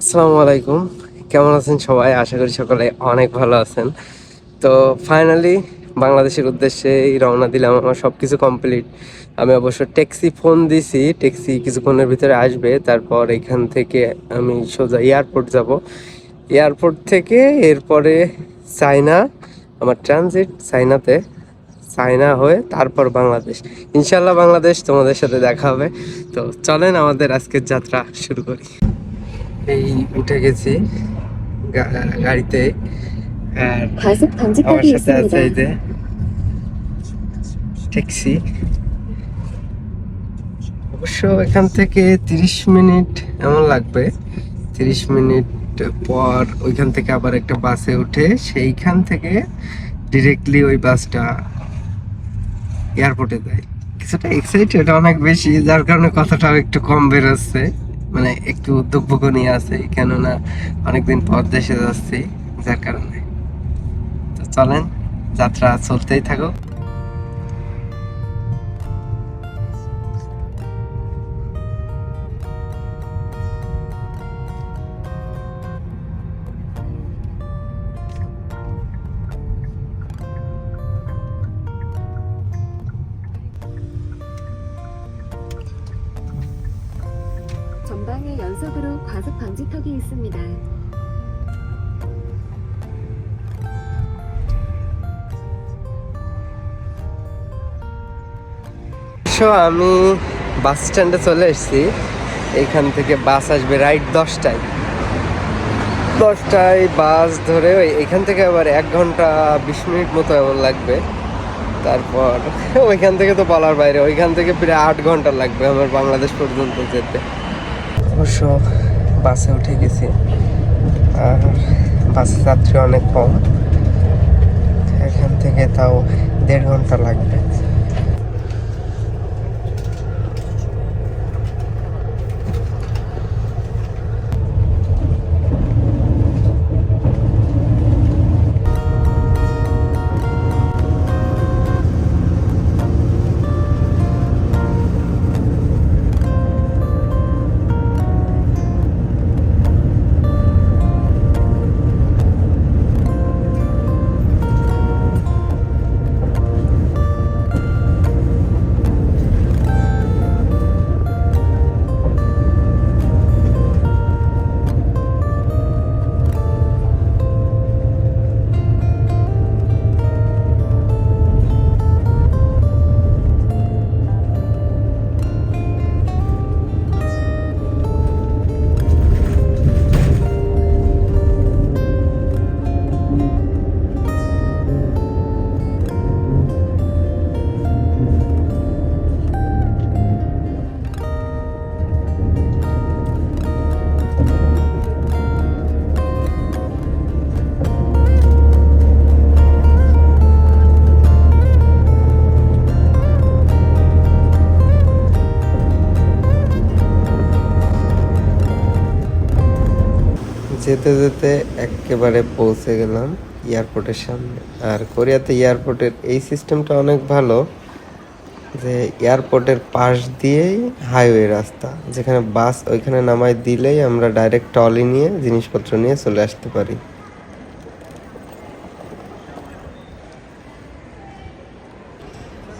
আসসালামু আলাইকুম। কেমন আছেন সবাই? আশা করি সকলে অনেক ভালো আছেন। তো ফাইনালি বাংলাদেশের উদ্দেশ্যে রওনা দিলাম আমার সব কিছু কমপ্লিট আমি অবশ্য ট্যাক্সি ফোন দিছি ট্যাক্সি কিছুক্ষণের ভিতরে আসবে। তারপর এখান থেকে আমি সোজা এয়ারপোর্ট যাব। এয়ারপোর্ট থেকে এরপরে চায়না, আমার ট্রানজিট চায়নাতে, চায়না হয়ে তারপর বাংলাদেশ। ইনশাল্লাহ বাংলাদেশ তোমাদের সাথে দেখা হবে। তো চলেন আমাদের আজকের যাত্রা শুরু করি। এই উঠে গেছি গাড়িতে। আমার সাথে আছে এই যে ট্যাক্সি। অবশ্য এখান থেকে তিরিশ মিনিট এমন লাগবে। তিরিশ মিনিট পর ওইখান থেকে আবার একটা বাসে উঠে সেইখান থেকে ডিরেক্টলি ওই বাসটা এয়ারপোর্টে যায়। কিছুটা এক্সাইটেড অনেক বেশি যার কারণে কথাটাও একটু কম বেরোচ্ছে। মানে একটু উদ্যোগ নিয়ে আছে, কেননা অনেকদিন পর দেশে যাচ্ছি, যার কারণে। তো চলেন, যাত্রা চলতেই থাকো 전방에 연속으로 과속 방지턱이 있습니다. সো আমি বাস স্ট্যান্ডে চলে এসেছি এইখান থেকে বাস আসবে রাইট দশটায় দশটায় বাস ধরে ওই এখান থেকে আবার এক ঘন্টা বিশ মিনিট মতো এমন লাগবে তারপর ওইখান থেকে তো বলার বাইরে ওইখান থেকে প্রায় আট ঘন্টা লাগবে আমার বাংলাদেশ পর্যন্ত যেতে অবশ্য বাসে উঠে গেছি। আর বাসে যাত্রী অনেক কম। এখান থেকে তাও দেড় ঘণ্টা লাগবে। যেতে যেতে একেবারে পৌঁছে গেলাম এয়ারপোর্টের সামনে। আর কোরিয়াতে এয়ারপোর্টের এই সিস্টেমটা অনেক ভালো যে এয়ারপোর্টের পাশ দিয়েই হাইওয়ে রাস্তা, যেখানে বাস ওইখানে নামাই দিলেই আমরা ডাইরেক্ট ট্রলি নিয়ে জিনিসপত্র নিয়ে চলে আসতে পারি।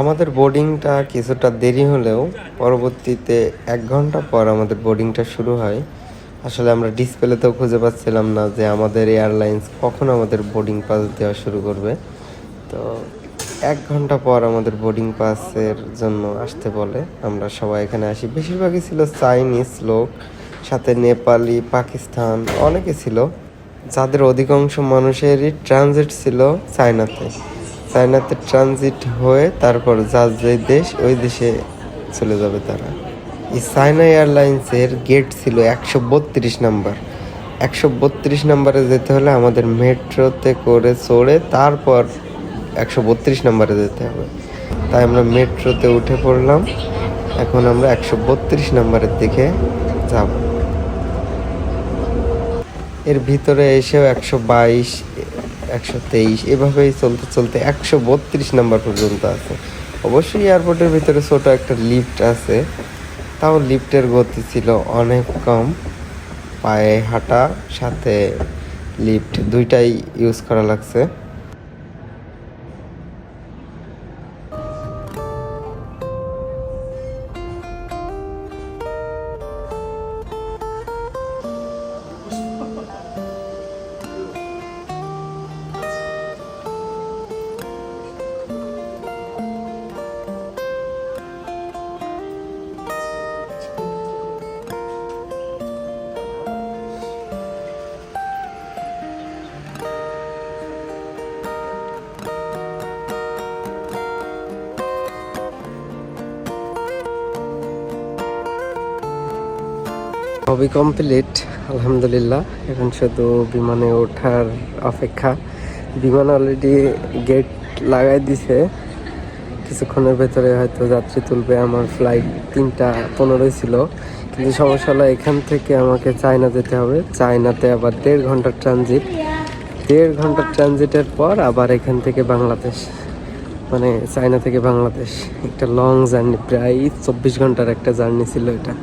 আমাদের বোর্ডিংটা কিছুটা দেরি হলেও পরবর্তীতে এক ঘণ্টা পর আমাদের বোর্ডিংটা শুরু হয়। আসলে আমরা ডিসপ্লেতেও খুঁজে পাচ্ছিলাম না যে আমাদের এয়ারলাইন্স কখন আমাদের বোর্ডিং পাস দেওয়া শুরু করবে। তো এক ঘণ্টা পর আমাদের বোর্ডিং পাসের জন্য আসতে বলে। আমরা সবাই এখানে আসি। বেশিরভাগই ছিল চাইনিজ লোক, সাথে নেপালি, পাকিস্তান অনেকে ছিল। যাদের অধিকাংশ মানুষেরই ট্রানজিট ছিল চায়নাতে। চায়নাতে ট্রানজিট হয়ে তারপর যার যে দেশ, ওই দেশে চলে যাবে তারা। চায়না এয়ারলাইন্সের গেট ছিল একশো বত্রিশ নাম্বার। একশো বত্রিশ নাম্বারে যেতে হলে আমাদের মেট্রোতে করে চড়ে তারপর একশো বত্রিশ নাম্বারে যেতে হবে। তাই আমরা মেট্রোতে উঠে পড়লাম। এখন আমরা একশো বত্রিশ নাম্বারের দিকে যাব। এর ভিতরে এসেও একশো বাইশ, একশো তেইশ এভাবেই চলতে চলতে একশো বত্রিশ নাম্বার পর্যন্ত আছে। অবশ্যই এয়ারপোর্টের ভিতরে ছোটো একটা লিফট আছে। তাও লিফটের গতি ছিল অনেক কম। পায়ে হাঁটা সাথে লিফট দুইটাই ইউজ করা লাগছে। হবি কমপ্লিট আলহামদুলিল্লাহ। এখন শুধু বিমানে ওঠার অপেক্ষা। বিমান অলরেডি গেট লাগাই দিছে। কিছুক্ষণের ভেতরে হয়তো যাত্রী তুলবে। আমার ফ্লাইট তিনটা পনেরোই ছিল। কিন্তু সমস্যা হলো এখান থেকে আমাকে চায়না যেতে হবে। চায়নাতে আবার দেড় ঘণ্টার ট্রানজিট দেড় ঘণ্টার ট্রানজিটের পর আবার এখান থেকে বাংলাদেশ। মানে চায়না থেকে বাংলাদেশ। একটা লং জার্নি প্রায় চব্বিশ ঘণ্টার একটা জার্নি ছিল এটা।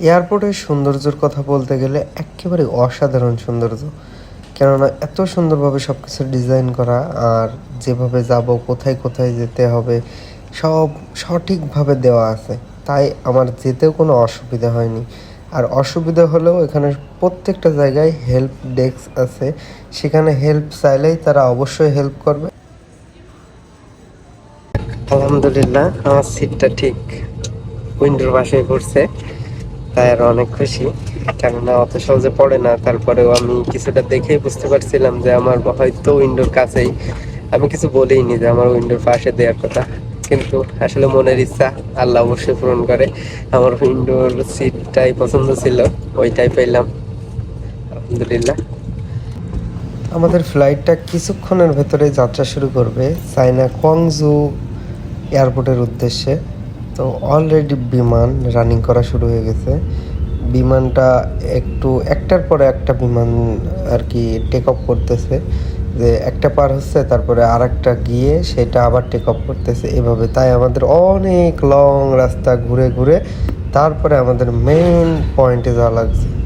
এয়ারপোর্টের সৌন্দর্যের কথা বলতে গেলে একেবারে অসাধারণ সৌন্দর্য। কেননা এত সুন্দরভাবে সব কিছু ডিজাইন করা আর যেভাবে যাব, কোথায় কোথায় যেতে হবে, সব সঠিকভাবে দেওয়া আছে। তাই আমার যেতেও কোনো অসুবিধা হয়নি। আর অসুবিধা হলেও এখানে প্রত্যেকটা জায়গায় হেল্প ডেস্ক আছে। সেখানে হেল্প চাইলেই তারা অবশ্যই হেল্প করবে। আলহামদুলিল্লাহ, আমার সিটটা ঠিক উইন্ডোর পাশে পড়ছে। তাই আর অনেক খুশি। কেননা অত সহজে পড়ে না। তারপরেও আমি কিছুটা দেখেই বুঝতে পারছিলাম যে আমার হয়তো উইন্ডোর কাছেই, আমি কিছু বলিনি যে আমার উইন্ডোর পাশে দেওয়ার কথা। কিন্তু আসলে মনের ইচ্ছা আল্লাহ অবশ্যই পূরণ করে। আমার উইন্ডোর সিটটাই পছন্দ ছিল, ওইটাই পেলাম। আলহামদুলিল্লাহ। আমাদের ফ্লাইটটা কিছুক্ষণের ভেতরে যাত্রা শুরু করবে চায়না কোয়াংজু এয়ারপোর্টের উদ্দেশ্যে। তো অলরেডি বিমান রানিং করা শুরু হয়ে গেছে। বিমানটা একটু, একটার পরে একটা বিমান আর কি টেক অফ করতেছে। যে একটা পার হচ্ছে, তারপরে আর একটা গিয়ে সেটা আবার টেক অফ করতেছে এভাবে। তাই আমাদের অনেক লং রাস্তা ঘুরে ঘুরে তারপরে আমাদের মেন পয়েন্টে যাওয়া লাগছে।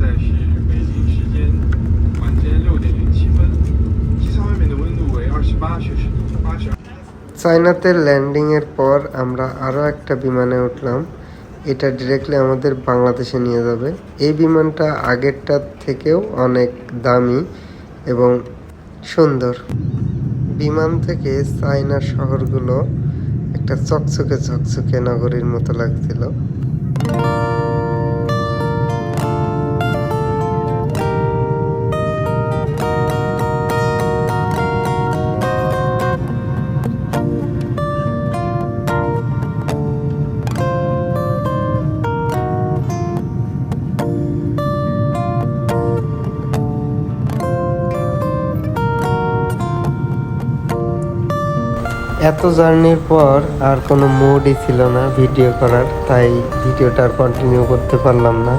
在是北京时间晚间六点零七分，机舱外面的温度为二十八摄氏度，八十二。চায়নাতে ল্যান্ডিংয়ের পর আমরা আরও একটা বিমানে উঠলাম। এটা ডিরেক্টলি আমাদের বাংলাদেশে নিয়ে যাবে। এই বিমানটা আগেরটার থেকেও অনেক দামি এবং সুন্দর। বিমান থেকে চায়নার শহরগুলো একটা চকচকে চকচকে নগরীর মতো লাগছিল। এত জার্নির পর আর কোনো মুডই ছিল না ভিডিও করার, তাই ভিডিওটা আর কন্টিনিউ করতে পারলাম না।